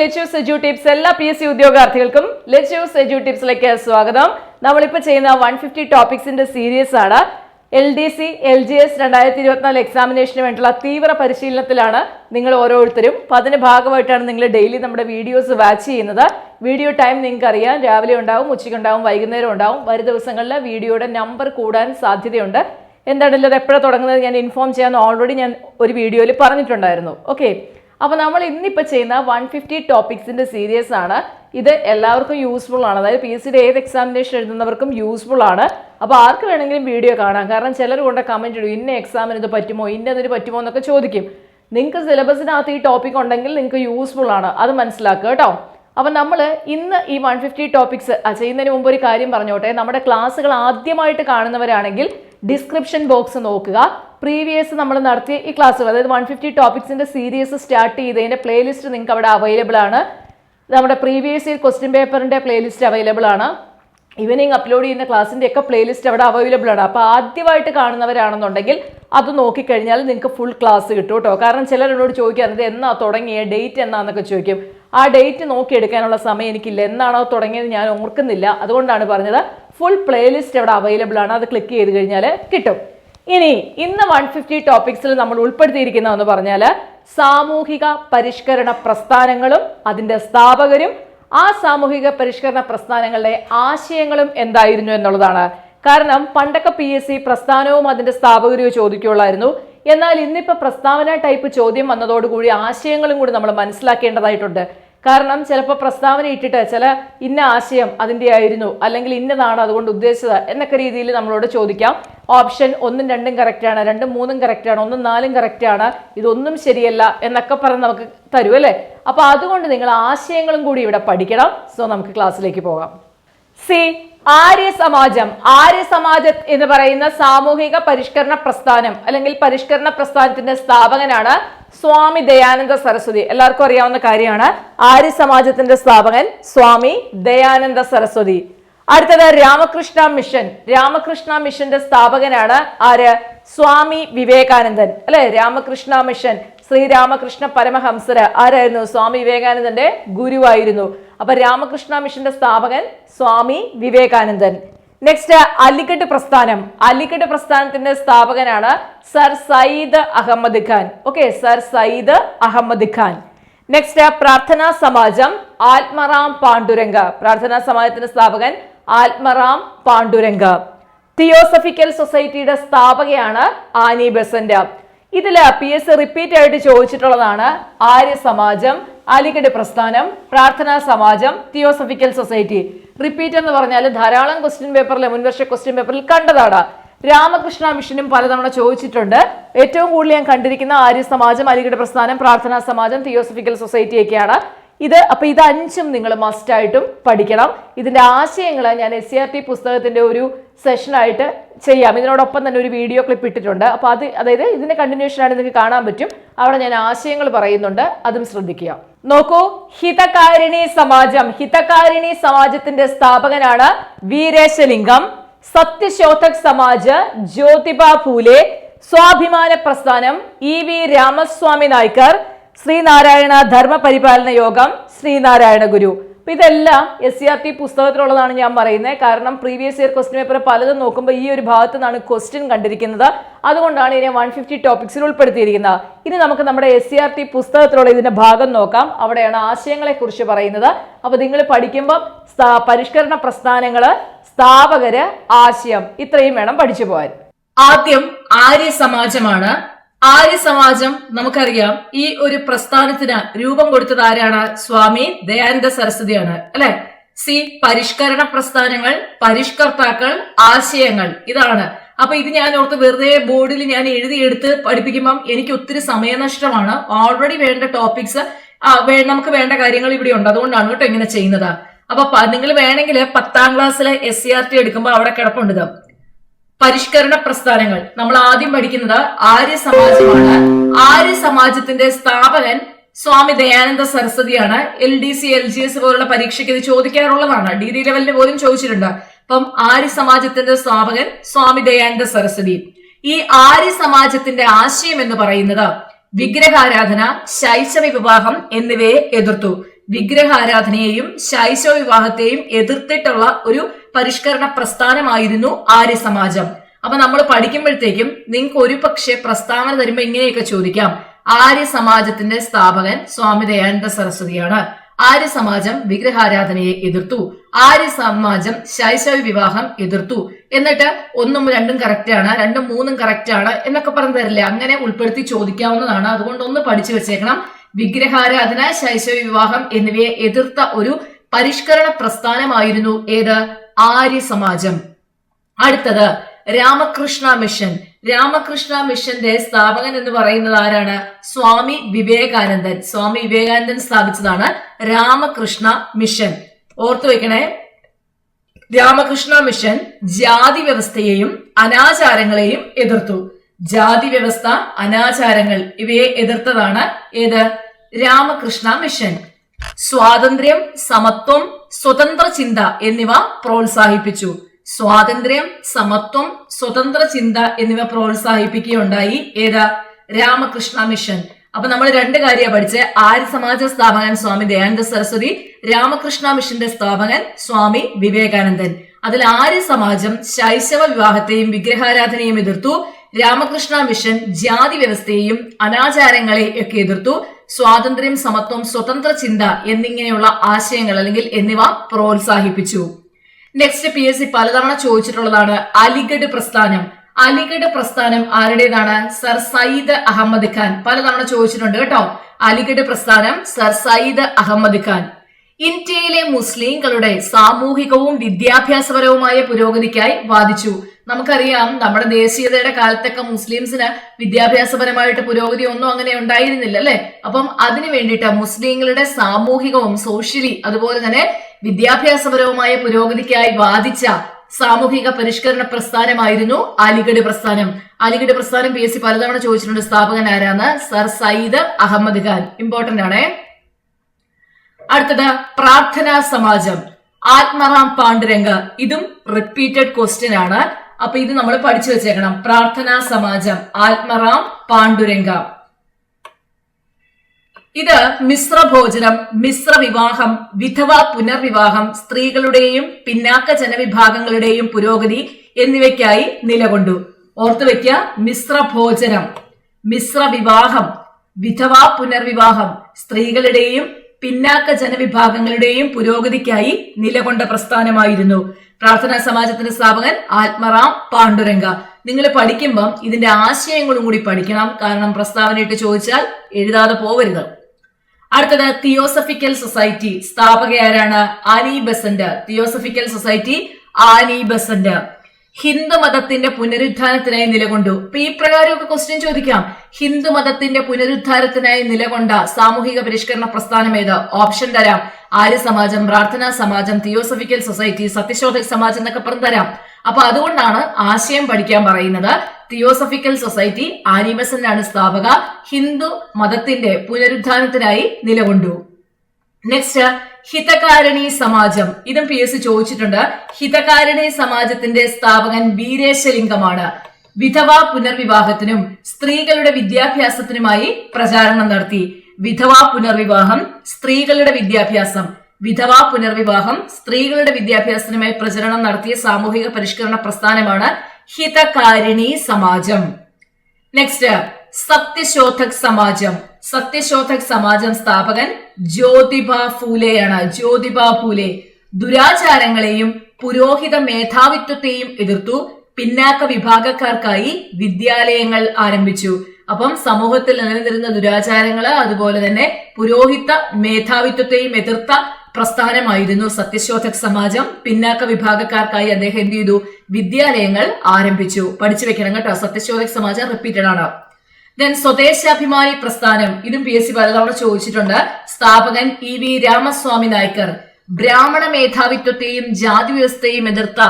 Lechu's edu tips എല്ലാ P S C ഉദ്യോഗാർത്ഥികൾക്കും lettuce edu ടിപ്സിലേക്ക് സ്വാഗതം. നമ്മളിപ്പോൾ ചെയ്യുന്ന വൺ ഫിഫ്റ്റി ടോപ്പിക്സിന്റെ സീരീസ് ആണ്. L D C L G S രണ്ടായിരത്തി ഇരുപത്തിനാല് എക്സാമിനേഷന് വേണ്ടിയുള്ള തീവ്ര പരിശീലനത്തിലാണ് നിങ്ങൾ ഓരോരുത്തരും. അപ്പം അതിന് ഭാഗമായിട്ടാണ് നിങ്ങൾ ഡെയിലി നമ്മുടെ വീഡിയോസ് വാച്ച് ചെയ്യുന്നത്. വീഡിയോ ടൈം നിങ്ങൾക്ക് അറിയാം. രാവിലെ ഉണ്ടാവും ഉച്ചയ്ക്ക് ഉണ്ടാവും വൈകുന്നേരം ഉണ്ടാവും. വരും ദിവസങ്ങളിൽ വീഡിയോയുടെ നമ്പർ കൂടാൻ സാധ്യതയുണ്ട്. എന്താണല്ലോ അത് എപ്പോഴാണ് തുടങ്ങുന്നത്? ഞാൻ ഇൻഫോം ചെയ്യാൻ ഓൾറെഡി ഞാൻ ഒരു വീഡിയോയിൽ പറഞ്ഞിട്ടുണ്ടായിരുന്നു. ഓക്കെ അപ്പോൾ നമ്മൾ ഇന്നിപ്പോൾ ചെയ്യുന്ന വൺ ഫിഫ്റ്റി ടോപ്പിക്സിന്റെ സീരീസ് ആണ്. ഇത് എല്ലാവർക്കും യൂസ്ഫുൾ ആണ്. അതായത് പി എസ് സിയുടെ ഏത് എക്സാമിനേഷൻ എഴുതുന്നവർക്കും യൂസ്ഫുൾ ആണ്. അപ്പോൾ ആർക്ക് വേണമെങ്കിലും വീഡിയോ കാണാം. കാരണം ചിലർ കൊണ്ട് കമന്റ് ഇടും ഇന്ന എക്സാമിന് ഇത് പറ്റുമോ? ഇന്ന ഇന്നതിന് പറ്റുമോ? എന്നൊക്കെ ചോദിക്കും. നിങ്ങൾക്ക് സിലബസിനകത്ത് ഈ ടോപ്പിക് ഉണ്ടെങ്കിൽ നിങ്ങൾക്ക് യൂസ്ഫുൾ ആണ്. അത് മനസ്സിലാക്കുക കേട്ടോ. അപ്പം നമ്മൾ ഇന്ന് ഈ വൺ ഫിഫ്റ്റി ടോപ്പിക്സ് ചെയ്യുന്നതിന് മുമ്പ് ഒരു കാര്യം പറഞ്ഞോട്ടെ. നമ്മുടെ ക്ലാസ്സുകൾ ആദ്യമായിട്ട് കാണുന്നവരാണെങ്കിൽ ഡിസ്ക്രിപ്ഷൻ ബോക്സ് നോക്കുക. പ്രീവിയസ് നമ്മൾ നടത്തിയ ഈ ക്ലാസ്സുകൾ അതായത് വൺ ഫിഫ്റ്റി ടോപ്പിക്സിന്റെ സീരീസ് സ്റ്റാർട്ട് ചെയ്തതിന്റെ പ്ലേലിസ്റ്റ് നിങ്ങൾക്ക് അവിടെ അവൈലബിൾ ആണ്. നമ്മുടെ പ്രീവിയസ് ഇയർ ക്വസ്റ്റ്യൻ പേപ്പറിന്റെ പ്ലേലിസ്റ്റ് അവൈലബിൾ ആണ്. ഈവനിങ് അപ്ലോഡ് ചെയ്യുന്ന ക്ലാസിന്റെ ഒക്കെ പ്ലേലിസ്റ്റ് അവിടെ അവൈലബിൾ ആണ്. അപ്പോൾ ആദ്യമായിട്ട് കാണുന്നവരാണെന്നുണ്ടെങ്കിൽ അത് നോക്കിക്കഴിഞ്ഞാൽ നിങ്ങൾക്ക് ഫുൾ ക്ലാസ് കിട്ടും കേട്ടോ. കാരണം ചിലരോട് ചോദിക്കാറുണ്ട് എന്നാ തുടങ്ങിയ? ഡേറ്റ് എന്നാന്നൊക്കെ ചോദിക്കും. ആ ഡേറ്റ് നോക്കിയെടുക്കാനുള്ള സമയം എനിക്കില്ല. എന്നാണോ തുടങ്ങിയത് ഞാൻ ഓർക്കുന്നില്ല. അതുകൊണ്ടാണ് പറഞ്ഞത് ഫുൾ പ്ലേലിസ്റ്റ് അവിടെ അവൈലബിൾ ആണ്. അത് ക്ലിക്ക് ചെയ്ത് കഴിഞ്ഞാൽ കിട്ടും. ഇനി ഇന്ന് വൺ ഫിഫ്റ്റി ടോപ്പിക്സിൽ നമ്മൾ ഉൾപ്പെടുത്തിയിരിക്കുന്ന എന്ന് പറഞ്ഞാൽ സാമൂഹിക പരിഷ്കരണ പ്രസ്ഥാനങ്ങളും അതിന്റെ സ്ഥാപകരും ആ സാമൂഹിക പരിഷ്കരണ പ്രസ്ഥാനങ്ങളുടെ ആശയങ്ങളും എന്തായിരുന്നു എന്നുള്ളതാണ്. കാരണം പണ്ടൊക്കെ പി എസ് സി പ്രസ്ഥാനവും അതിന്റെ സ്ഥാപകരെയോ ചോദിക്കുള്ളായിരുന്നു. എന്നാൽ ഇന്നിപ്പോ പ്രസ്താവന ടൈപ്പ് ചോദ്യം വന്നതോടുകൂടി ആശയങ്ങളും കൂടി നമ്മൾ മനസ്സിലാക്കേണ്ടതായിട്ടുണ്ട്. കാരണം ചിലപ്പോൾ പ്രസ്താവന ഇട്ടിട്ട് ചില ഇന്ന ആശയം അതിന്റെ ആയിരുന്നു അല്ലെങ്കിൽ ഇന്നതാണ് അതുകൊണ്ട് ഉദ്ദേശിച്ചത് എന്നൊക്കെ രീതിയിൽ നമ്മളോട് ചോദിക്കാം. ഓപ്ഷൻ ഒന്നും രണ്ടും കറക്റ്റാണ് രണ്ടും മൂന്നും കറക്റ്റാണ് ഒന്നും നാലും കറക്റ്റാണ് ഇതൊന്നും ശരിയല്ല എന്നൊക്കെ പറഞ്ഞ് നമുക്ക് തരും അല്ലേ? അപ്പോൾ അതുകൊണ്ട് നിങ്ങൾ ആശയങ്ങളും കൂടി ഇവിടെ പഠിക്കണം. സോ നമുക്ക് ക്ലാസ്സിലേക്ക് പോകാം. സി ആര്യ സമാജം ആര്യ സമാജം എന്ന് പറയുന്ന സാമൂഹിക പരിഷ്കരണ പ്രസ്ഥാനം അല്ലെങ്കിൽ പരിഷ്കരണ പ്രസ്ഥാനത്തിന്റെ സ്ഥാപകനാണ് സ്വാമി ദയാനന്ദ സരസ്വതി. എല്ലാവർക്കും അറിയാവുന്ന കാര്യമാണ്. ആര്യ സമാജത്തിന്റെ സ്ഥാപകൻ സ്വാമി ദയാനന്ദ സരസ്വതി. അടുത്തത് രാമകൃഷ്ണ മിഷൻ. രാമകൃഷ്ണ മിഷന്റെ സ്ഥാപകനാണ് ആര്? സ്വാമി വിവേകാനന്ദൻ. അല്ലെ? രാമകൃഷ്ണ മിഷൻ. ശ്രീരാമകൃഷ്ണ പരമഹംസര്. ആരായിരുന്നു? സ്വാമി വിവേകാനന്ദന്റെ ഗുരുവായിരുന്നു. അപ്പൊ രാമകൃഷ്ണ മിഷന്റെ സ്ഥാപകൻ സ്വാമി വിവേകാനന്ദൻ. നെക്സ്റ്റ് അലിഗഡ് പ്രസ്ഥാനം. അലിഗഡ് പ്രസ്ഥാനത്തിന്റെ സ്ഥാപകനാണ് Sir Syed Ahmed Khan. Okay Sir Syed Ahmed Khan. Next Prarthana Samajam Atmaram Panduranga. പ്രാർത്ഥനാ സമാജത്തിന്റെ സ്ഥാപകൻ ആത്മറാം പാണ്ഡുരംഗ. തിയോസഫിക്കൽ സൊസൈറ്റിയുടെ സ്ഥാപകയാണ് ആനി ബസന്റ്. ഇതിൽ പി എസ് റിപ്പീറ്റ് ആയിട്ട് ചോദിച്ചിട്ടുള്ളതാണ് ആര്യ സമാജം അലിഗഡ് പ്രസ്ഥാനം പ്രാർത്ഥനാ സമാജം തിയോസഫിക്കൽ സൊസൈറ്റി റിപ്പീറ്റ് എന്ന് പറഞ്ഞാൽ ധാരാളം ക്വസ്റ്റ്യൻ പേപ്പറിൽ മുൻവർഷ ക്വസ്റ്റ്യൻ പേപ്പറിൽ കണ്ടതാണ്. രാമകൃഷ്ണ മിഷനും പലതവണ ചോദിച്ചിട്ടുണ്ട്. ഏറ്റവും കൂടുതൽ ഞാൻ കണ്ടിരിക്കുന്ന ആര്യ സമാജം അലിഗഡ് പ്രസ്ഥാനം പ്രാർത്ഥനാ സമാജം തിയോസഫിക്കൽ സൊസൈറ്റി ഒക്കെയാണ്. ഇത് അപ്പൊ ഇത് അഞ്ചും നിങ്ങൾ മസ്റ്റ് ആയിട്ടും പഠിക്കണം. ഇതിന്റെ ആശയങ്ങൾ ഞാൻ എസ് സി ആർ ടി പുസ്തകത്തിന്റെ ഒരു സെഷനായിട്ട് ചെയ്യാം. ഇതിനോടൊപ്പം തന്നെ ഒരു വീഡിയോ ക്ലിപ്പ് ഇട്ടിട്ടുണ്ട്. അപ്പൊ അത് അതായത് ഇതിന്റെ കണ്ടിന്യൂഷൻ ആണ് നിങ്ങൾക്ക് കാണാൻ പറ്റും. അവിടെ ഞാൻ ആശയങ്ങൾ പറയുന്നുണ്ട്. അതും ശ്രദ്ധിക്കുക. നോക്കൂ ഹിതകാരിണി സമാജം. ഹിതകാരിണി സമാജത്തിന്റെ സ്ഥാപകനാണ് വീരേശലിംഗം. സത്യശോധക് സമാജ് ജ്യോതിബ ഫൂലെ സ്വാഭിമാന പ്രസ്ഥാനം ഇ വി രാമസ്വാമി നായ്ക്കർ ശ്രീനാരായണ ധർമ്മ പരിപാലന യോഗം ശ്രീനാരായണ ഗുരു അപ്പൊ ഇതെല്ലാം എസ് സി ആർ ടി പുസ്തകത്തിലുള്ളതാണ് ഞാൻ പറയുന്നത്. കാരണം പ്രീവിയസ് ഇയർ ക്വസ്റ്റ്യൻ പേപ്പർ പലതും നോക്കുമ്പോൾ ഈ ഒരു ഭാഗത്ത് നിന്നാണ് ക്വസ്റ്റ്യൻ കണ്ടിരിക്കുന്നത്. അതുകൊണ്ടാണ് ഇതിനെ വൺ ഫിഫ്റ്റി ടോപ്പിക്സിൽ ഉൾപ്പെടുത്തിയിരിക്കുന്നത്. ഇനി നമുക്ക് നമ്മുടെ എസ് സി ആർ ടി പുസ്തകത്തിലുള്ള ഇതിന്റെ ഭാഗം നോക്കാം. അവിടെയാണ് ആശയങ്ങളെക്കുറിച്ച് പറയുന്നത്. അപ്പോൾ നിങ്ങൾ പഠിക്കുമ്പോൾ പരിഷ്കരണ പ്രസ്ഥാനങ്ങൾ സ്ഥാപകര് ആശയം ഇത്രയും വേണം പഠിച്ചു പോകാൻ ആദ്യം ആര്യ സമാജമാണ് ആര്യ സമാജം നമുക്കറിയാം ഈ ഒരു പ്രസ്ഥാനത്തിന് രൂപം കൊടുത്തത് ആരാണ്? സ്വാമി ദയാനന്ദ സരസ്വതിയാണ്. അല്ലെ? സി പരിഷ്കരണ പ്രസ്ഥാനങ്ങൾ പരിഷ്കർത്താക്കൾ ആശയങ്ങൾ. ഇതാണ്. അപ്പൊ ഇത് ഞാൻ ഓർത്ത് വെറുതെ ബോർഡിൽ ഞാൻ എഴുതിയെടുത്ത് പഠിപ്പിക്കുമ്പം എനിക്ക് ഒത്തിരി സമയനഷ്ടമാണ്. ഓൾറെഡി വേണ്ട ടോപ്പിക്സ് നമുക്ക് വേണ്ട കാര്യങ്ങൾ ഇവിടെ ഉണ്ട്. അതുകൊണ്ടാണ് കേട്ടോ ഇങ്ങനെ ചെയ്യുന്നത്. അപ്പൊ നിങ്ങൾ വേണമെങ്കിൽ പത്താം ക്ലാസ്സിലെ എസ് സി ആർ ടി എടുക്കുമ്പോൾ അവിടെ കിടപ്പുണ്ട് പരിഷ്കരണ പ്രസ്ഥാനങ്ങൾ. നമ്മൾ ആദ്യം പഠിക്കുന്നത് ആര്യ സമാജമാണ്. ആര്യ സമാജത്തിന്റെ സ്ഥാപകൻ Swami Dayananda സരസ്വതിയാണ്. L D C L G S പോലുള്ള പരീക്ഷയ്ക്ക് ഇത് ചോദിക്കാറുള്ളതാണ്. ഡിഗ്രി ലെവലിന് പോലും ചോദിച്ചിട്ടുണ്ട്. അപ്പം ആര്യ സമാജത്തിന്റെ സ്ഥാപകൻ സ്വാമി ദയാനന്ദ സരസ്വതി. ഈ ആര്യ സമാജത്തിന്റെ ആശയം എന്ന് പറയുന്നത് വിഗ്രഹാരാധന ശൈശവ വിവാഹം എന്നിവയെ എതിർത്തു. വിഗ്രഹാരാധനയെയും ശൈശവ വിവാഹത്തെയും എതിർത്തിട്ടുള്ള ഒരു പരിഷ്കരണ പ്രസ്ഥാനമായിരുന്നു ആര്യ സമാജം അപ്പൊ നമ്മൾ പഠിക്കുമ്പോഴത്തേക്കും നിങ്ങൾക്ക് ഒരു പക്ഷേ പ്രസ്താവന തരുമ്പോ ഇങ്ങനെയൊക്കെ ചോദിക്കാം. ആര്യ സമാജത്തിന്റെ സ്ഥാപകൻ സ്വാമി ദയാനന്ദ സരസ്വതിയാണ്. ആര്യ സമാജം വിഗ്രഹാരാധനയെ എതിർത്തു. ആര്യ സമാജം ശൈശവ വിവാഹം എതിർത്തു. എന്നിട്ട് ഒന്നും രണ്ടും കറക്റ്റ് ആണ് രണ്ടും മൂന്നും കറക്റ്റ് ആണ് എന്നൊക്കെ പറഞ്ഞു തരില്ലേ? അങ്ങനെ ഉൾപ്പെടുത്തി ചോദിക്കാവുന്നതാണ്. അതുകൊണ്ട് ഒന്ന് പഠിച്ചു വെച്ചേക്കണം. വിഗ്രഹാരാധന ശൈശവ വിവാഹം എന്നിവയെ എതിർത്ത ഒരു പരിഷ്കരണ പ്രസ്ഥാനമായിരുന്നു ഏത്? ആര്യ സമാജം അടുത്തത് രാമകൃഷ്ണ മിഷൻ. രാമകൃഷ്ണ മിഷന്റെ സ്ഥാപകൻ എന്ന് പറയുന്നത് ആരാണ്? സ്വാമി വിവേകാനന്ദൻ. സ്വാമി വിവേകാനന്ദൻ സ്ഥാപിച്ചതാണ് രാമകൃഷ്ണ മിഷൻ. ഓർത്തു വെക്കണേ. രാമകൃഷ്ണ മിഷൻ ജാതി വ്യവസ്ഥയെയും അനാചാരങ്ങളെയും എതിർത്തു. ജാതി വ്യവസ്ഥ അനാചാരങ്ങൾ ഇവയെ എതിർത്തതാണ് ഏത്? രാമകൃഷ്ണ മിഷൻ. സ്വാതന്ത്ര്യം സമത്വം സ്വതന്ത്ര ചിന്ത എന്നിവ പ്രോത്സാഹിപ്പിച്ചു. സ്വാതന്ത്ര്യം സമത്വം സ്വതന്ത്ര ചിന്ത എന്നിവ പ്രോത്സാഹിപ്പിക്കുകയുണ്ടായി. ഏത്? രാമകൃഷ്ണ മിഷൻ. അപ്പൊ നമ്മൾ രണ്ട് കാര്യമാണ് പഠിച്ചത് ആര്യ സമാജ സ്ഥാപകൻ? സ്വാമി ദയാനന്ദ സരസ്വതി. രാമകൃഷ്ണ മിഷന്റെ സ്ഥാപകൻ സ്വാമി വിവേകാനന്ദൻ. അതിൽ ആര്യ സമാജം ശൈശവ വിവാഹത്തെയും വിഗ്രഹാരാധനയും എതിർത്തു? രാമകൃഷ്ണ മിഷൻ ജാതി വ്യവസ്ഥയെയും അനാചാരങ്ങളെ ഒക്കെ എതിർത്തു. സ്വാതന്ത്ര്യം സമത്വം സ്വതന്ത്ര ചിന്ത എന്നിങ്ങനെയുള്ള ആശയങ്ങൾ അല്ലെങ്കിൽ എന്നിവ പ്രോത്സാഹിപ്പിച്ചു. നെക്സ്റ്റ് പി എസ് സി പലതവണ ചോദിച്ചിട്ടുള്ളതാണ് അലിഗഡ് പ്രസ്ഥാനം. അലിഗഡ് പ്രസ്ഥാനം ആരുടേതാണ്? സർ സയ്യിദ് അഹമ്മദ് ഖാൻ. പലതവണ ചോദിച്ചിട്ടുണ്ട് കേട്ടോ. അലിഗഡ് പ്രസ്ഥാനം സർ സയ്യിദ് അഹമ്മദ് ഖാൻ. ഇന്ത്യയിലെ മുസ്ലിംകളുടെ സാമൂഹികവും വിദ്യാഭ്യാസപരവുമായ പുരോഗതിക്കായി വാദിച്ചു. നമുക്കറിയാം നമ്മുടെ ദേശീയതയുടെ കാലത്തൊക്കെ മുസ്ലിംസിന് വിദ്യാഭ്യാസപരമായിട്ട് പുരോഗതി ഒന്നും അങ്ങനെ ഉണ്ടായിരുന്നില്ല അല്ലെ? അപ്പം അതിനു വേണ്ടിയിട്ട് മുസ്ലിങ്ങളുടെ സാമൂഹികവും സോഷ്യലി അതുപോലെ തന്നെ വിദ്യാഭ്യാസപരവുമായ പുരോഗതിക്കായി വാദിച്ച സാമൂഹിക പരിഷ്കരണ പ്രസ്ഥാനമായിരുന്നു അലിഗഡ് പ്രസ്ഥാനം. അലിഗഡ് പ്രസ്ഥാനം പി എസ് സി പലതവണ ചോദിച്ചിട്ടുണ്ട് സ്ഥാപകൻ ആരാന്ന്? സർ സയ്യിദ് അഹമ്മദ് ഖാൻ. ഇമ്പോർട്ടന്റ് ആണേ. അടുത്തത് പ്രാർത്ഥനാ സമാജം. ആത്മറാം പാണ്ഡുരംഗ. ഇതും റിപ്പീറ്റഡ് ക്വസ്റ്റ്യൻ ആണ്. അപ്പൊ ഇത് നമ്മൾ പഠിച്ചു വെച്ചേക്കണം. പ്രാർത്ഥനാ സമാജം ആത്മറാം പാണ്ഡുരംഗ. ഇത് മിശ്ര ഭോജനം മിശ്ര വിവാഹം വിധവ പുനർവിവാഹം സ്ത്രീകളുടെയും പിന്നാക്ക ജനവിഭാഗങ്ങളുടെയും പുരോഗതി എന്നിവയ്ക്കായി നിലകൊണ്ടു. ഓർത്തു വെക്കുക മിശ്ര ഭോജനം മിശ്ര വിവാഹം വിധവ പുനർവിവാഹം സ്ത്രീകളുടെയും പിന്നാക്ക ജനവിഭാഗങ്ങളുടെയും പുരോഗതിക്കായി നിലകൊണ്ട പ്രസ്ഥാനമായിരുന്നു. പ്രാർത്ഥനാ സമാജത്തിന്റെ സ്ഥാപകൻ ആത്മറാം പാണ്ഡുരംഗ. നിങ്ങൾ പഠിക്കുമ്പം ഇതിന്റെ ആശയങ്ങളും കൂടി പഠിക്കണം. കാരണം പ്രസ്താവനയിട്ട് ചോദിച്ചാൽ എഴുതാതെ പോവരുത്. അടുത്തത് തിയോസഫിക്കൽ സൊസൈറ്റി. സ്ഥാപക ആരാണ് Annie Besant. Theosophical society Annie Besant. Hindu മതത്തിന്റെ പുനരുദ്ധാനത്തിനായി നിലകൊണ്ടു. ഇപ്പൊ ഈ പ്രകാരമൊക്കെ ക്വസ്റ്റ്യൻ ചോദിക്കാം. ഹിന്ദു മതത്തിന്റെ പുനരുദ്ധാരത്തിനായി നിലകൊണ്ട സാമൂഹിക പരിഷ്കരണ പ്രസ്ഥാനം ഏത്? ഓപ്ഷൻ തരാം. ആര്യ സമാജം പ്രാർത്ഥനാ സമാജം തിയോസഫിക്കൽ സൊസൈറ്റി സത്യശോധക സമാജം എന്നൊക്കെ പറഞ്ഞു തരാം. അപ്പൊ അതുകൊണ്ടാണ് ആശയം പഠിക്കാൻ പറയുന്നത്. തിയോസഫിക്കൽ സൊസൈറ്റി ആനിബസന്റാണ് സ്ഥാപക ഹിന്ദു മതത്തിന്റെ പുനരുദ്ധാനത്തിനായി നിലകൊണ്ടു. നെക്സ്റ്റ് ഹിതകാരണി സമാജം. ഇതും പി എസ് ചോദിച്ചിട്ടുണ്ട്. ഹിതകാരണി സമാജത്തിന്റെ സ്ഥാപകൻ വീരേശലിംഗമാണ്. വിധവ പുനർവിവാഹത്തിനും സ്ത്രീകളുടെ വിദ്യാഭ്യാസത്തിനുമായി പ്രചാരണം നടത്തി. വിധവ പുനർവിവാഹം സ്ത്രീകളുടെ വിദ്യാഭ്യാസം. വിധവ പുനർവിവാഹം സ്ത്രീകളുടെ വിദ്യാഭ്യാസത്തിനുമായി പ്രചരണം നടത്തിയ സാമൂഹിക പരിഷ്കരണ പ്രസ്ഥാനമാണ് ഹിതകാരിണി സമാജം. നെക്സ്റ്റ് സത്യശോധക് സമാജം. സത്യശോധക് സമാജം സ്ഥാപകൻ ജ്യോതിബ ഫൂലെയാണ്. ജ്യോതിബ ഫൂലെ ദുരാചാരങ്ങളെയും പുരോഹിത മേധാവിത്വത്തെയും എതിർത്തു പിന്നാക്ക വിഭാഗക്കാർക്കായി വിദ്യാലയങ്ങൾ ആരംഭിച്ചു. അപ്പം സമൂഹത്തിൽ നിലനിന്നിരുന്ന ദുരാചാരങ്ങൾ അതുപോലെ തന്നെ പുരോഹിത മേധാവിത്വത്തെയും എതിർത്ത പ്രസ്ഥാനമായിരുന്നു സത്യശോധക് സമാജം. പിന്നാക്ക വിഭാഗക്കാർക്കായി അദ്ദേഹം എന്ത് ചെയ്തു? വിദ്യാലയങ്ങൾ ആരംഭിച്ചു. പഠിച്ചു വെക്കണം കേട്ടോ. സത്യശോധക് സമാജം റിപ്പീറ്റഡ് ആണ്. ദെൻ സ്വദേശാഭിമാനി പ്രസ്ഥാനം ഇതും പി എസ് സി പലതവണ ചോദിച്ചിട്ടുണ്ട്. സ്ഥാപകൻ ഇ വി രാമസ്വാമി നായ്ക്കർ ബ്രാഹ്മണ മേധാവിത്വത്തെയും ജാതി വ്യവസ്ഥയെയും എതിർത്ത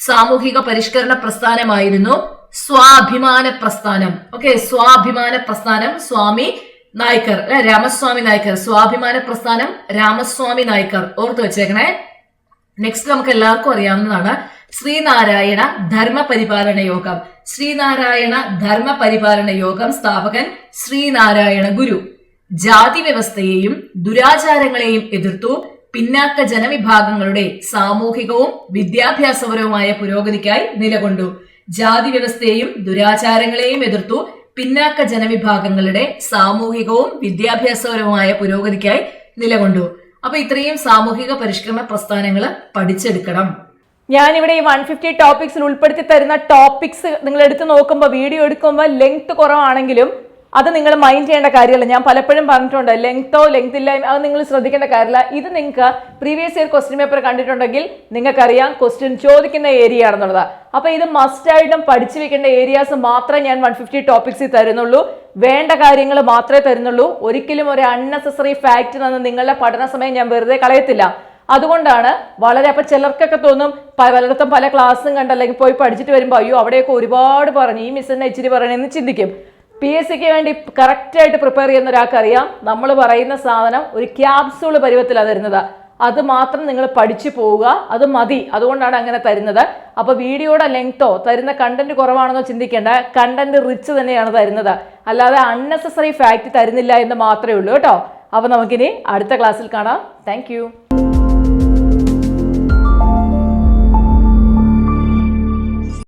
സാമൂഹിക പരിഷ്കരണ പ്രസ്ഥാനമായിരുന്നു സ്വാഭിമാന പ്രസ്ഥാനം. ഓക്കെ സ്വാഭിമാന പ്രസ്ഥാനം സ്വാമി നായ്ക്കർ അല്ലെ? രാമസ്വാമി നായ്ക്കർ സ്വാഭിമാന പ്രസ്ഥാനം രാമസ്വാമി നായ്ക്കർ. ഓർത്ത് വെച്ചേക്കണേ. നെക്സ്റ്റ് നമുക്ക് എല്ലാവർക്കും അറിയാവുന്നതാണ് ശ്രീനാരായണ ധർമ്മ പരിപാലന യോഗം. ശ്രീനാരായണ ധർമ്മ പരിപാലന യോഗം സ്ഥാപകൻ ശ്രീനാരായണ ഗുരു. ജാതി വ്യവസ്ഥയെയും ദുരാചാരങ്ങളെയും എതിർത്തു പിന്നാക്ക ജനവിഭാഗങ്ങളുടെ സാമൂഹികവും വിദ്യാഭ്യാസപരവുമായ പുരോഗതിക്കായി നിലകൊണ്ടു. ജാതി വ്യവസ്ഥയെയും ദുരാചാരങ്ങളെയും എതിർത്തു പിന്നാക്ക ജനവിഭാഗങ്ങളുടെ സാമൂഹികവും വിദ്യാഭ്യാസപരവുമായ പുരോഗതിക്കായി നിലകൊണ്ടു. അപ്പൊ ഇത്രയും സാമൂഹിക പരിഷ്കരണ പ്രസ്ഥാനങ്ങൾ പഠിച്ചെടുക്കണം. ഞാനിവിടെ ഈ വൺ ഫിഫ്റ്റി ടോപ്പിക്സിൽ ഉൾപ്പെടുത്തി തരുന്ന ടോപ്പിക്സ് നിങ്ങൾ എടുത്ത് നോക്കുമ്പോൾ വീഡിയോ എടുക്കുമ്പോൾ ലെങ്ത് കുറവാണെങ്കിലും അത് നിങ്ങൾ മൈൻഡ് ചെയ്യേണ്ട കാര്യമല്ല. ഞാൻ പലപ്പോഴും പറഞ്ഞിട്ടുണ്ട് ലെങ്തോ ലെങ്ത് ഇല്ലായ്മ അത് നിങ്ങൾ ശ്രദ്ധിക്കേണ്ട കാര്യമില്ല. ഇത് നിങ്ങൾക്ക് പ്രീവിയസ് ഇയർ ക്വസ്റ്റ്യൻ പേപ്പർ കണ്ടിട്ടുണ്ടെങ്കിൽ നിങ്ങൾക്കറിയാം ക്വസ്റ്റ്യൻ ചോദിക്കുന്ന ഏരിയ ആണെന്നുള്ളത്. അപ്പോൾ ഇത് മസ്റ്റ് ആയിട്ടും പഠിച്ചു വെക്കേണ്ട ഏരിയാസ് മാത്രമേ ഞാൻ വൺ ഫിഫ്റ്റി ടോപ്പിക്സിൽ തരുന്നുള്ളൂ. വേണ്ട കാര്യങ്ങൾ മാത്രമേ തരുന്നുള്ളൂ. ഒരിക്കലും ഒരു അൺനെസസറി ഫാക്റ്റ് നിന്ന് നിങ്ങളുടെ പഠന സമയം ഞാൻ വെറുതെ കളയത്തില്ല. അതുകൊണ്ടാണ് വളരെ അപ്പൊ ചിലർക്കൊക്കെ തോന്നും പലയിടത്തും പല ക്ലാസ്സും കണ്ട് അല്ലെങ്കിൽ പോയി പഠിച്ചിട്ട് വരുമ്പോൾ അയ്യോ അവിടെയൊക്കെ ഒരുപാട് പറഞ്ഞു. ഈ മിസ് എന്നെ ഇച്ചിരി പറയണമെന്ന് ചിന്തിക്കും. പി എസ് സിക്ക് വേണ്ടി കറക്റ്റായിട്ട് പ്രിപ്പയർ ചെയ്യുന്ന ഒരാൾക്കറിയാം നമ്മൾ പറയുന്ന സാധനം ഒരു ക്യാപ്സൂൾ പരുവത്തിലാണ് തരുന്നത്. അത് മാത്രം നിങ്ങൾ പഠിച്ചു പോവുക അത് മതി. അതുകൊണ്ടാണ് അങ്ങനെ തരുന്നത്. അപ്പോൾ വീഡിയോയുടെ ലെങ്തോ തരുന്ന കണ്ടന്റ് കുറവാണെന്നോ ചിന്തിക്കേണ്ട. കണ്ടന്റ് റിച്ച് തന്നെയാണ് തരുന്നത്. അല്ലാതെ അൺനെസസറി ഫാക്റ്റ് തരുന്നില്ല എന്ന് മാത്രമേ ഉള്ളൂ കേട്ടോ. അപ്പോൾ നമുക്കിനി അടുത്ത ക്ലാസ്സിൽ കാണാം. താങ്ക്